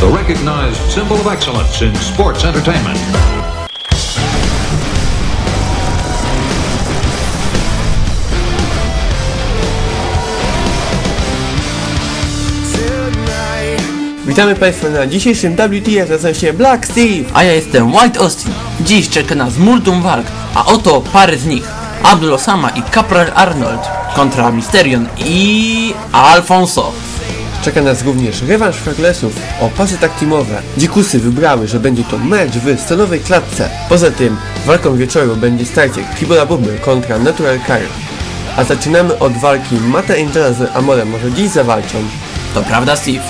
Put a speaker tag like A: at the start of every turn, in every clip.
A: the recognized symbol of excellence in sports entertainment.
B: Witamy Państwa na dzisiejszym WTF, nazywam się Black Steve.
C: A ja jestem White Austin. Dziś czeka nas multum walk, a oto pary z nich. Abdul Osama i Capral Arnold kontra Mysterion i Alfonso.
B: Czeka nas również rewanż fraglesów o pasy tak teamowe. Dzikusy wybrały, że będzie to mecz w stanowej klatce. Poza tym walką wieczoru będzie starcie Kibola Buby kontra Natural Kyle. A zaczynamy od walki Mata Angela z Amorem. Może dziś zawalczą.
C: To prawda, Steve?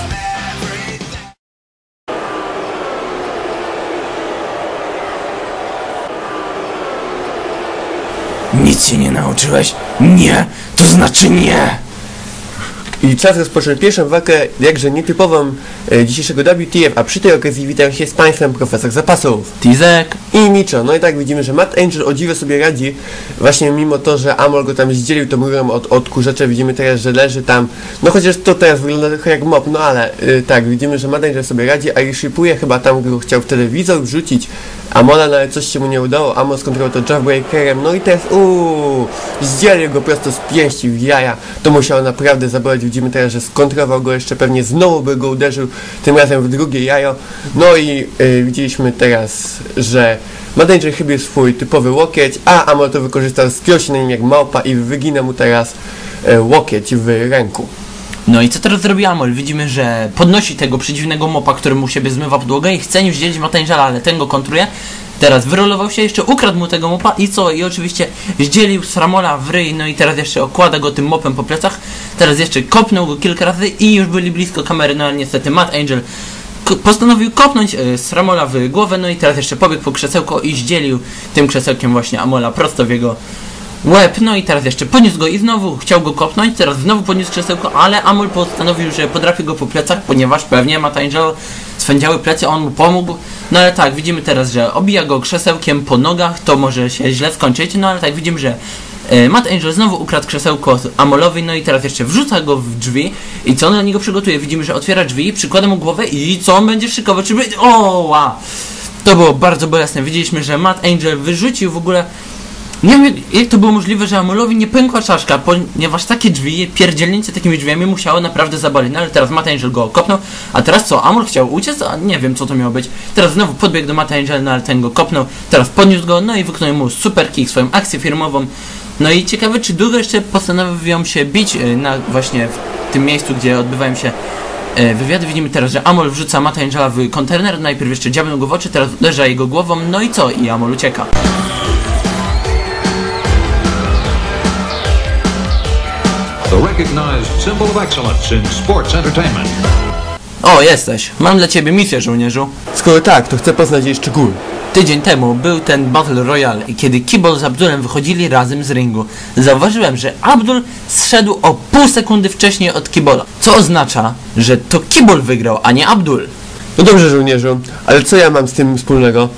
C: Nic się nie nauczyłeś? Nie, to znaczy nie!
B: I czas rozpocząć pierwszą walkę, jakże nietypową e, dzisiejszego WTF, a przy tej okazji witam się z Państwem profesor zapasów.
C: Tizek,
B: I Micho, no i tak widzimy, że Matt Angel o dziwo sobie radzi, właśnie mimo to, że Amol go tam zdzielił tą rurą od odkurzacza, widzimy teraz, że leży tam, no chociaż to teraz wygląda trochę jak mop, no ale y, tak, widzimy, że Matt Angel sobie radzi, a i szipuje chyba tam, go chciał w telewizor wrzucić. Amola, no ale coś się mu nie udało, Amol skontrolował to Jawbreakerem, no i teraz uuu, zdzielił go prosto z pięści w jaja, to musiało naprawdę zaboleć, widzimy teraz, że skontrował go jeszcze pewnie, znowu by go uderzył, tym razem w drugie jajo, no i y, widzieliśmy teraz, że Madanger chybił swój typowy łokieć, a Amor to wykorzystał, spiął się na nim jak małpa i wygina mu teraz e, łokieć w ręku.
C: No i co teraz zrobi Amol? Widzimy, że podnosi tego przeciwnego mopa, który mu siebie zmywa podłogę i chce nim zdzielić Matangela, ale ten go kontruje. Teraz wyrolował się, jeszcze ukradł mu tego mopa i co? I oczywiście zdzielił Sramola w ryj, no i teraz jeszcze okłada go tym mopem po plecach. Teraz jeszcze kopnął go kilka razy i już byli blisko kamery, no ale niestety Matt Angel postanowił kopnąć e, Sramola w głowę, no i teraz jeszcze pobiegł po krzesełko i zdzielił tym krzesełkiem właśnie Amola prosto w jego łeb, no i teraz jeszcze podniósł go i znowu chciał go kopnąć, teraz znowu podniósł krzesełko, ale Amol postanowił, że podrapie go po plecach, ponieważ pewnie Matt Angel swędziały plecy, on mu pomógł, no ale tak, widzimy teraz, że obija go krzesełkiem po nogach, to może się źle skończyć, no ale tak widzimy, że e, Matt Angel znowu ukradł krzesełko Amolowi, no i teraz jeszcze wrzuca go w drzwi i co on na niego przygotuje? Widzimy, że otwiera drzwi, przykłada mu głowę i co on będzie szykował? Czy będzie... O, wow. To było bardzo bolesne. Widzieliśmy, że Matt Angel wyrzucił w ogóle nie wiem, jak to było możliwe, że Amolowi nie pękła czaszka, ponieważ takie drzwi, pierdzielnięcie takimi drzwiami musiało naprawdę zabolić. No ale teraz Matt Angel go kopnął, a teraz co? Amol chciał uciec? A nie wiem, co to miało być. Teraz znowu podbiegł do Matt Angel, no ale ten go kopnął, teraz podniósł go, no i wykonał mu super kick, swoją akcję firmową. No i ciekawe, czy długo jeszcze postanowią się bić e, na właśnie w tym miejscu, gdzie odbywają się e, wywiady. Widzimy teraz, że Amol wrzuca Matt Angela w kontener, najpierw jeszcze dziabnął go w oczy, teraz uderza jego głową, no i co? I Amol ucieka.
A: The recognized symbol of excellence in sports entertainment.
C: O, jesteś. Mam dla ciebie misję, żołnierzu.
B: Skoro tak, to chcę poznać jej szczegóły.
C: Tydzień temu był ten Battle Royale i kiedy Kibol z Abdulem wychodzili razem z ringu, zauważyłem, że Abdul zszedł o pół sekundy wcześniej od Kibola. Co oznacza, że to Kibol wygrał, a nie Abdul.
B: No dobrze żołnierzu, ale co ja mam z tym wspólnego?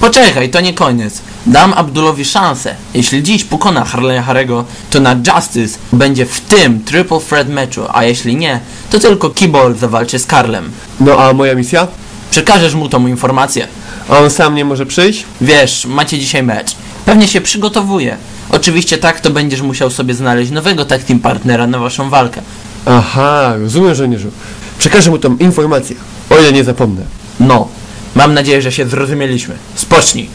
C: Poczekaj, to nie koniec. Dam Abdulowi szansę. Jeśli dziś pokona Harley'a Harego, to na Justice będzie w tym Triple Threat meczu, a jeśli nie, to tylko Kibol zawalczy z Karlem.
B: No a moja misja?
C: Przekażesz mu tą informację.
B: A on sam nie może przyjść?
C: Wiesz, macie dzisiaj mecz. Pewnie się przygotowuje. Oczywiście tak, to będziesz musiał sobie znaleźć nowego tag team partnera na waszą walkę.
B: Aha, rozumiem żołnierzu. Przekażę mu tą informację, o ile nie zapomnę.
C: No, mam nadzieję, że się zrozumieliśmy. Spocznij.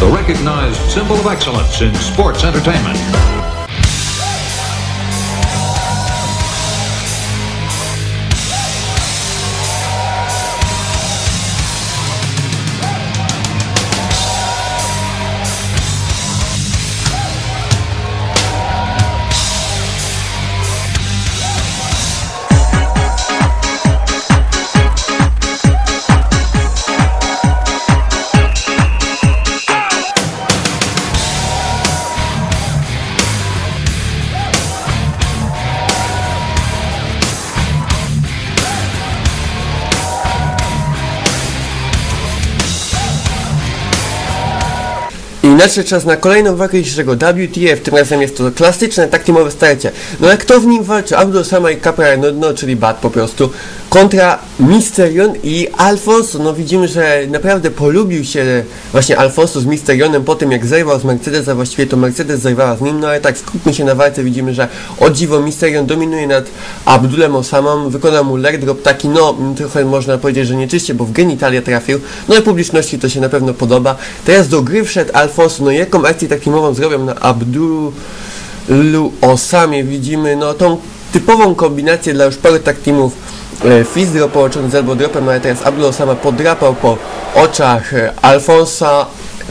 A: The recognized symbol of excellence in sports entertainment.
B: Nadszedł czas na kolejną walkę dzisiejszego WTF, tym razem jest to klasyczne taktimowe starcie. No jak kto w nim walczy? Abdul Sama i Capra, no, no czyli Bat po prostu, kontra Mysterion i Alfonso. No widzimy, że naprawdę polubił się właśnie Alfonso z Mysterionem po tym jak zerwał z Mercedesa, właściwie to Mercedes zerwała z nim, no ale tak skupmy się na walce, widzimy, że o dziwo Mysterion dominuje nad Abdulem Osamą, wykonał mu leg drop taki, no trochę można powiedzieć, że nieczyście, bo w genitalia trafił, no i publiczności to się na pewno podoba. Teraz do gry wszedł Alfonso, no jaką akcję takimową zrobią na Abdulu Osamie, widzimy, no tą typową kombinację dla już paru tak teamów Fizz drop połączony z elbow no ale teraz Abdul Osama podrapał po oczach e, Alfonsa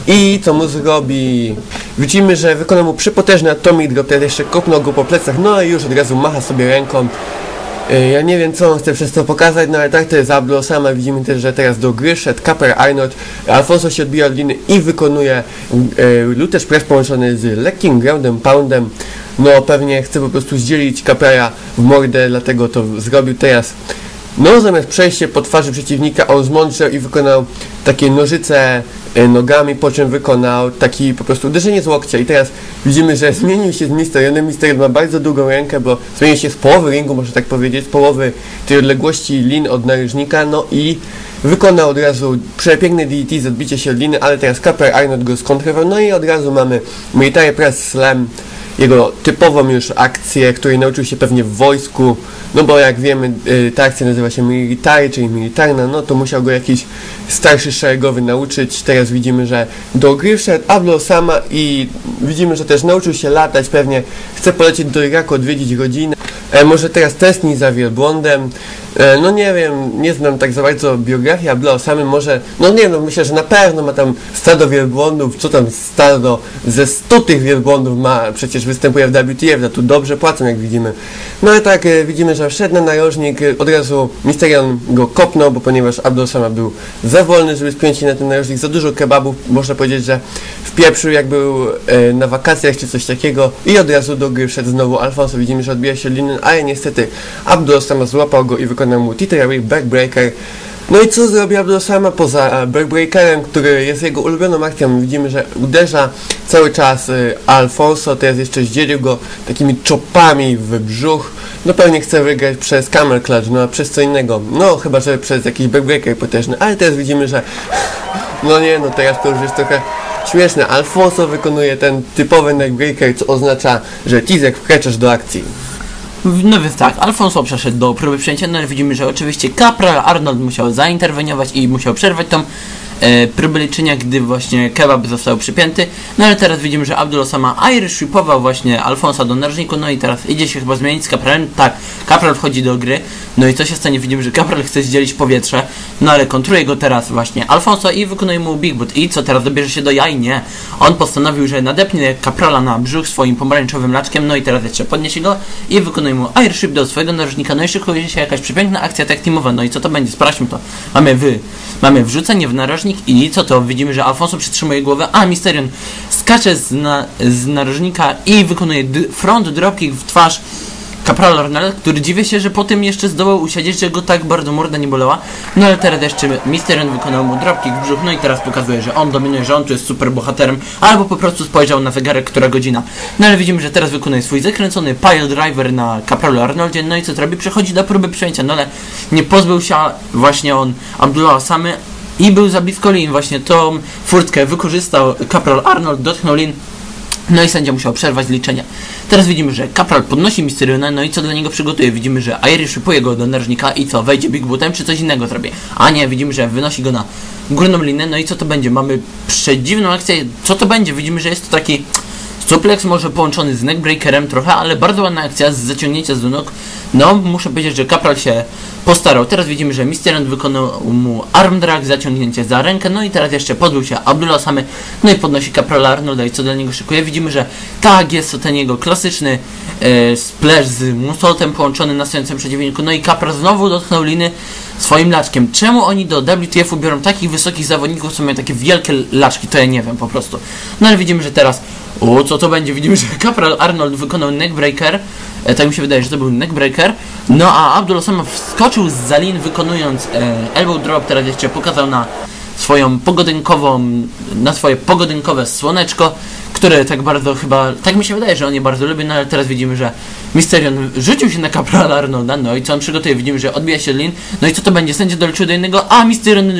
B: i co mu zrobi? Widzimy, że wykonał mu przepotężny atomic drop, teraz jeszcze kopnął go po plecach, no i już od razu macha sobie ręką. E, Ja nie wiem co on chce przez to pokazać, no ale tak to jest Abdul Osama. Widzimy też, że teraz do gry szedł Kaper Arnold. Alfonso się odbija od liny i wykonuje e, Lutesz Press połączony z lekkim groundem, poundem. No pewnie chce po prostu zdzielić Capera w mordę, dlatego to zrobił teraz. No zamiast przejść się po twarzy przeciwnika, on zmądrzał i wykonał takie nożyce e, nogami, po czym wykonał taki po prostu uderzenie z łokcia. I teraz widzimy, że zmienił się z Misterionem. Misterion ma bardzo długą rękę, bo zmienił się z połowy ringu, można tak powiedzieć, z połowy tej odległości lin od narożnika, no i wykonał od razu przepiękny DDT z odbicia się od liny, ale teraz Caper Arnold go skontrował, no i od razu mamy Military Press Slam, jego typową już akcję, której nauczył się pewnie w wojsku, no bo jak wiemy, y, ta akcja nazywa się military, czyli militarna, no to musiał go jakiś starszy szeregowy nauczyć. Teraz widzimy, że do gry wszedł Ablo sama i widzimy, że też nauczył się latać, pewnie chce polecieć do Iraku, odwiedzić rodzinę. E, może teraz testni za wielbłądem. E, no nie wiem, nie znam tak za bardzo biografii Ablo samy, może, no nie no myślę, że na pewno ma tam stado wielbłądów, co tam stado ze 100 tych wielbłądów ma, przecież występuje w WTF, tu dobrze płacą, jak widzimy. No ale tak, e, widzimy, że wszedł na narożnik, e, od razu Mysterion go kopnął, bo ponieważ Abdul sama był za wolny, żeby spiąć się na ten narożnik, za dużo kebabów, można powiedzieć, że w pieprzu, jak był e, na wakacjach czy coś takiego i od razu do gry wszedł znowu Alfonso, widzimy, że odbija się linen, ale niestety Abdul sama złapał go i wykonał Titary Backbreaker. No i co zrobi Abdul sama poza e, Backbreakerem, który jest jego ulubioną akcją? Widzimy, że uderza cały czas y, Alfonso, teraz jeszcze zdzielił go takimi czopami w brzuch. No pewnie chce wygrać przez Camel Clutch, no a przez co innego. No chyba, że przez jakiś Backbreaker potężny, ale teraz widzimy, że no nie, no teraz to już jest trochę śmieszne. Alfonso wykonuje ten typowy neckbreaker, co oznacza, że Tizek wkraczasz do akcji.
C: No więc tak, Alfonso przeszedł do próby przyjęcia, no ale widzimy, że oczywiście Capral Arnold musiał zainterweniować i musiał przerwać tą e, próbę liczenia, gdy właśnie kebab został przypięty. No ale teraz widzimy, że Abdul Osama Irish whipował właśnie Alfonsa do narożniku, no i teraz idzie się chyba zmienić z Capralem. Tak, Capral wchodzi do gry, no i co się stanie? Widzimy, że Capral chce zdzielić powietrze, no ale kontruje go teraz właśnie Alfonso i wykonuje mu Big Boot. I co, teraz dobierze się do jaj? Nie. On postanowił, że nadepnie Caprala na brzuch swoim pomarańczowym laczkiem, no i teraz jeszcze podniesie go i wykonuje mu Airship do swojego narożnika, no i szykuje się jakaś przepiękna akcja tak teamowa, no i co to będzie? Sprawdźmy to. Mamy wy, mamy wrzucenie w narożnik i co to? Widzimy, że Alfonso przytrzymuje głowę, a Mysterion skacze z, na, z narożnika i wykonuje front dropkick w twarz Capral Arnold, który dziwię się, że potem jeszcze zdołał usiedzieć, że go tak bardzo morda nie bolała. No ale teraz jeszcze Mysterion wykonał mu dropkick w brzuch, no i teraz pokazuje, że on dominuje, że on tu jest super bohaterem, albo po prostu spojrzał na zegarek, która godzina. No ale widzimy, że teraz wykonuje swój zakręcony pile driver na Capralu Arnoldzie, no i co to robi? Przechodzi do próby przyjęcia, no ale nie pozbył się właśnie on Abdullah Samy i był za blisko lin, właśnie tą furtkę wykorzystał Capral Arnold, dotknął lin, no i sędzia musiał przerwać liczenia. Teraz widzimy, że Capral podnosi Mysteriona, no i co dla niego przygotuje? Widzimy, że Irish szybuje go do narożnika i co? Wejdzie Big Bootem, czy coś innego zrobi? A nie, widzimy, że wynosi go na górną linę, no i co to będzie? Mamy przedziwną akcję. Co to będzie? Widzimy, że jest to taki suplex może połączony z neckbreakerem trochę, ale bardzo ładna akcja z zaciągnięcia z nóg. No, muszę powiedzieć, że Capral się postarał. Teraz widzimy, że Mysterion wykonał mu arm drag, zaciągnięcie za rękę, no i teraz jeszcze podbił się Abdullah Samy, no i podnosi Caprala Arnolda i co dla niego szykuje. Widzimy, że tak, jest to ten jego klasyczny e, splash z musoltem połączony na stojącym przeciwniku, no i Capral znowu dotknął liny swoim laczkiem. Czemu oni do WTF-u biorą takich wysokich zawodników, co mają takie wielkie laczki, to ja nie wiem po prostu. No ale widzimy, że teraz o, co to będzie? Widzimy, że Capral Arnold wykonał neckbreaker. E, tak mi się wydaje, że to był neckbreaker. No a Abdul Osama wskoczył z zalin wykonując e, elbow drop, teraz jeszcze pokazał na swoją pogodynkową, na swoje pogodynkowe słoneczko, które tak bardzo chyba, tak mi się wydaje, że on je bardzo lubi, no ale teraz widzimy, że Mysterion rzucił się na Caprala Arnolda, no i co on przygotuje? Widzimy, że odbija się Lin, no i co to będzie? Sędzia doliczył do innego, a Mysterion,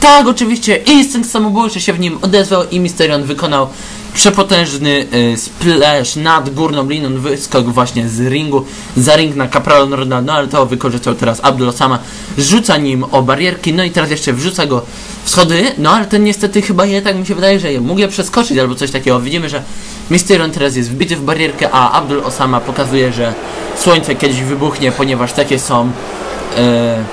C: tak oczywiście, instynkt samobójczy się w nim odezwał i Mysterion wykonał przepotężny y, splash nad górną liną, wyskok właśnie z ringu, za ring na Caprala Arnolda, no ale to wykorzystał teraz Abdul Osama, rzuca nim o barierki, no i teraz jeszcze wrzuca go w schody, no ale ten niestety chyba je, tak mi się wydaje, że mógł je przeskoczyć albo coś takiego. Widzimy, że Mysterion teraz jest wbity w barierkę, a Abdul Osama pokazuje, że słońce kiedyś wybuchnie, ponieważ takie są e,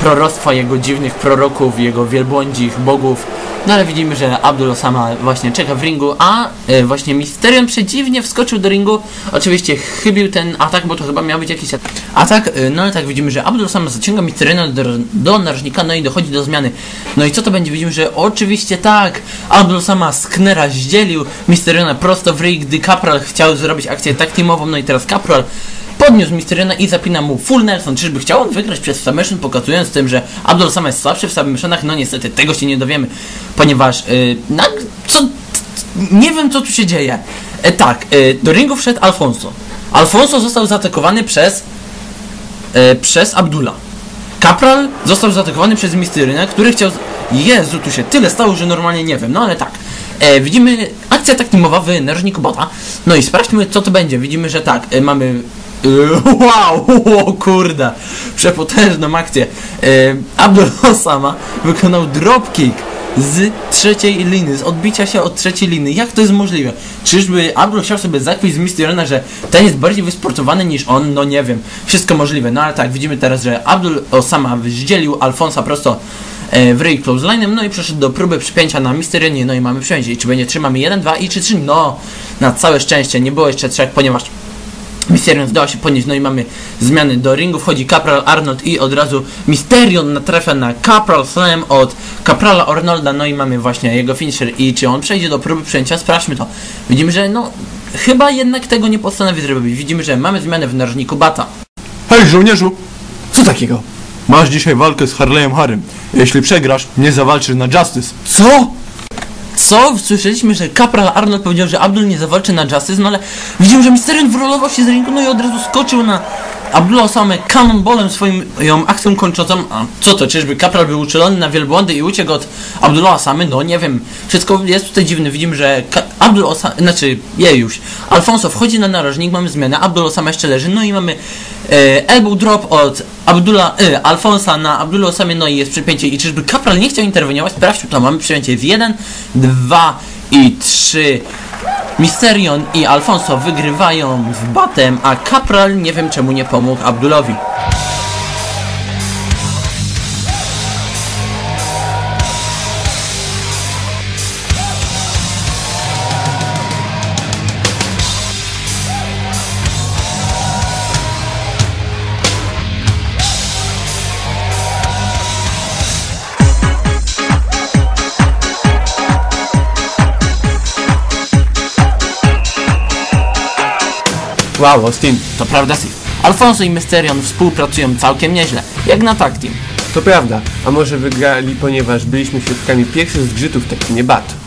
C: proroctwa jego dziwnych proroków, jego wielbłądzich bogów. No ale widzimy, że Abdul Osama właśnie czeka w ringu, a e, właśnie Mysterion przedziwnie wskoczył do ringu. Oczywiście chybił ten atak, bo to chyba miał być jakiś at- atak. E, no ale tak widzimy, że Abdul Osama zaciąga Mysteriona do, do narożnika, no i dochodzi do zmiany. No i co to będzie? Widzimy, że oczywiście tak, Abdul Osama z Knera zdzielił Mysteriona prosto w ring, gdy Capral chciał zrobić akcję tak teamową, no i teraz Capral podniósł Mysteriona i zapina mu full Nelson. Czyżby chciał on wygrać przez submission, pokazując tym, że Abdul Sama jest słabszy w submissionach? No niestety, tego się nie dowiemy, ponieważ yy, nag- co, nie wiem co tu się dzieje. E, tak, yy, do ringu wszedł Alfonso. Alfonso został zaatakowany przez e, przez Abdullah. Capral został zaatakowany przez Mysteriona, który chciał... Jezu, tu się tyle stało, że normalnie nie wiem, no ale tak. E, widzimy akcja tak teamowa w bota. No i sprawdźmy, co to będzie. Widzimy, że tak, e, mamy... Wow, o kurde, przepotężną akcję. E, Abdul Osama wykonał dropkick z trzeciej liny, z odbicia się od trzeciej liny. Jak to jest możliwe? Czyżby Abdul chciał sobie zakpić z Mysteriona, że ten jest bardziej wysportowany niż on? No nie wiem. Wszystko możliwe. No ale tak, widzimy teraz, że Abdul Osama zdzielił Alfonsa prosto e, w ryj clothesline'em, no i przeszedł do próby przypięcia na Mysterionie, no i mamy przypięcie. I czy będzie trzymamy 1, 2 i czy 3? No, na całe szczęście nie było jeszcze trzech, ponieważ Mysterion zdoła się podnieść, no i mamy zmiany do ringu, wchodzi Capral Arnold i od razu Mysterion natrafia na Capral Slam od Caprala Arnolda, no i mamy właśnie jego finisher i czy on przejdzie do próby przyjęcia, sprawdźmy to. Widzimy, że no, chyba jednak tego nie postanowi zrobić. Widzimy, że mamy zmianę w narożniku Bata.
D: Hej żołnierzu,
B: Co takiego?
D: masz dzisiaj walkę z Harley'em Harrym. Jeśli przegrasz, nie zawalczysz na Justice.
B: Co?
C: Co? Słyszeliśmy, że Capral Arnold powiedział, że Abdul nie zawalczy na Justice, no ale widzimy, że Mysterion wyrolował się z ringu, no i od razu skoczył na Abdullah Osame cannonballem swoim ją akcją kończącą, a co to, czyżby kapral był uczulony na wielbłądy i uciekł od Abdullah Osamy? No nie wiem, wszystko jest tutaj dziwne, widzimy, że Ka Abdul Osama, znaczy Jejuś, Alfonso wchodzi na narożnik, mamy zmianę, Abdul Osama jeszcze leży, no i mamy e, elbow drop od Abdula, e, Alfonsa na Abdullah Osamie, no i jest przypięcie. I czyżby kapral nie chciał interweniować? Sprawdźmy to, mamy przypięcie w 1, 2 i 3... Misterion i Alfonso wygrywają w batem, a Kapral nie wiem czemu nie pomógł Abdulowi.
B: Wow, Austin.
C: To prawda, Steve. Alfonso i Mysterion współpracują całkiem nieźle, jak na tag team.
B: To prawda. A może wygrali, ponieważ byliśmy świadkami pierwszych zgrzytów w takim bat.